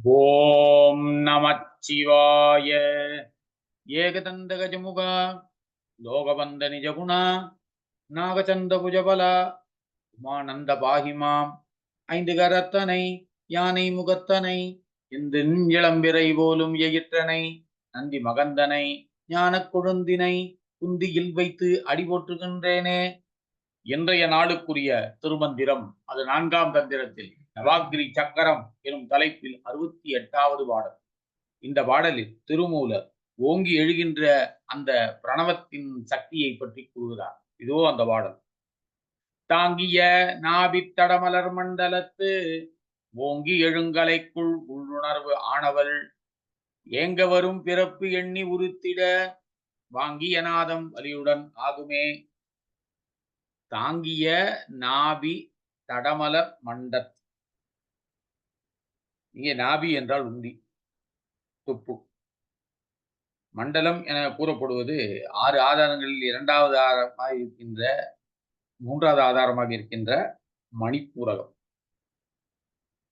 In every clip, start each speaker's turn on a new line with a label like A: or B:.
A: ஓம் நமச்சிவாய. ஏகதந்த கஜமுக லோகபந்த நிஜகுணா நாகச்சந்த புஜபல உமானந்த பாகிமாம் ஐந்து கரத்தனை யானை முகத்தனை இந்து இளம்பிறை போலும் எயிற்றனை நந்தி மகந்தனை ஞானக் குழுந்தினை குந்தியில் வைத்து அடி போற்றுகின்றேனே இன்றைய நாளுக்குரிய திருமந்திரம் அது நான்காம் தந்திரத்தில் நவாகிரி சக்கரம் எனும் தலைப்பில் அறுபத்தி எட்டாவது பாடல். இந்த பாடலில் திருமூலர் ஓங்கி எழுகின்ற அந்த பிரணவத்தின் சக்தியை பற்றி கூறுகிறார். இதோ அந்த பாடல். தாங்கிய நாபித்தடமலர் மண்டலத்து ஓங்கி எழுங்கலைக்குள் உள்ளுணர்வு ஆனவள் ஏங்க வரும் பிறப்பு எண்ணி உறுத்திட வாங்கிய நாதம் வலியுடன் ஆகுமே. தாங்கிய நாபி தடமலர் மண்டத். இங்கே நாபி என்றால் உந்தி துப்பு. மண்டலம் என கூறப்படுவது ஆறு ஆதாரங்களில் இரண்டாவது ஆதாரமாக இருக்கின்ற மூன்றாவது ஆதாரமாக இருக்கின்ற மணிப்பூரகம்.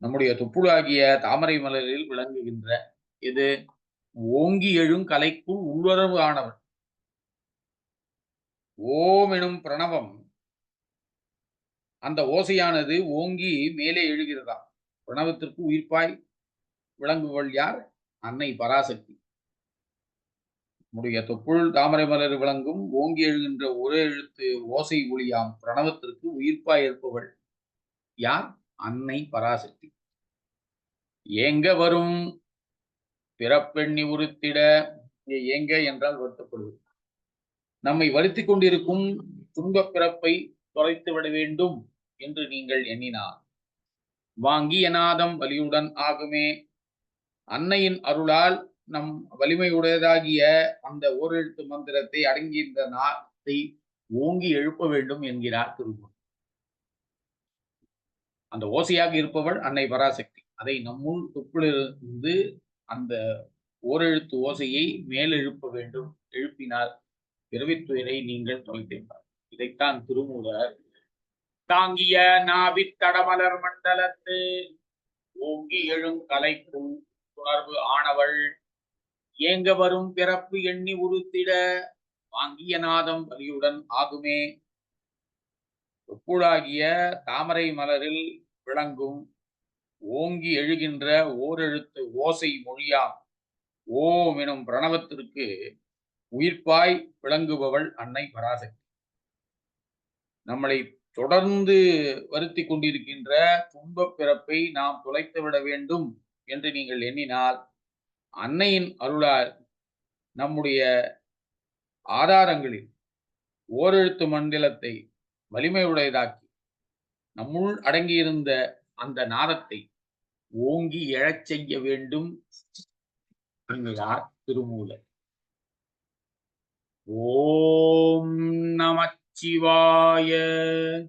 A: நம்முடைய துப்புளாகிய தாமரை மலரில் விளங்குகின்ற இது ஓங்கி எழும் கலைக்குள் உள்வரவு ஆனவன். ஓம் எனும் பிரணவம் அந்த ஓசையானது ஓங்கி மேலே எழுகிறதா பிரணவத்திற்கு உயிர்ப்பாய் விளங்குவள் யார்? அன்னை பராசக்தி. நம்முடைய தொப்புள் தாமரை மலர் விளங்கும் ஓங்கி எழுகின்ற ஒரே எழுத்து ஓசை ஒளியாம். பிரணவத்திற்கு உயிர்ப்பாய் இருப்பவள் யார்? அன்னை பராசக்தி. ஏங்க வரும்? பிறப்பெண்ணி உறுத்திட ஏங்க என்றால் வருத்தப்படுவது. நம்மை வருத்தி கொண்டிருக்கும் துன்பப் பிறப்பை தொலைத்து விட வேண்டும். என்று நீங்கள் எண்ணினார் வாங்கிய நாதம் வலியுடன் ஆகுமே. அன்னையின் அருளால் நம் வலிமையுடையதாகிய அந்த ஓரெழுத்து மந்திரத்தை அடங்கியிருந்த நாத்தை ஓங்கி எழுப்ப வேண்டும் என்கிறார் திருமூர் அந்த ஓசையாக இருப்பவள் அன்னை பராசக்தி. அதை நம்முள் தொப்பிலிருந்து அந்த ஓரெழுத்து ஓசையை மேலெழுப்ப வேண்டும். எழுப்பினால் பிறவித்துயரை நீங்கள் தொலைத்திருப்பார் இதைத்தான் திருமூலர் தாங்கிய நாவித்தடமலர் மண்டலத்து. ஓங்கி எழும் கலைக்கும் உணர்வு ஆனவள். ஏங்க வரும் பிறப்பு எண்ணி உறுத்திட. வாங்கிய நாதம் வலியுடன் ஆகுமே. ஒப்புழாகிய தாமரை மலரில் விளங்கும். ஓங்கி எழுகின்ற ஓரெழுத்து ஓசை மொழியாம். ஓம் எனும் பிரணவத்திற்கு உயிர்ப்பாய் விளங்குபவள் அன்னை பராசக்தி. நம்மளை தொடர்ந்து வருத்தி கொண்டிருக்கின்ற துன்பப் பிறப்பை நாம் துளைத்து விட வேண்டும் என்று நீங்கள் எண்ணினால் அன்னையின் அருளால் நம்முடைய ஆதாரங்களில் ஓரெழுத்து மண்டலத்தை வலிமையுடையதாக்கி நம்முள் அடங்கியிருந்த அந்த நாதத்தை ஓங்கி எழச் செய்ய வேண்டும் என்கிறார் திருமூலர். ஓம் நம நமச்சிவாய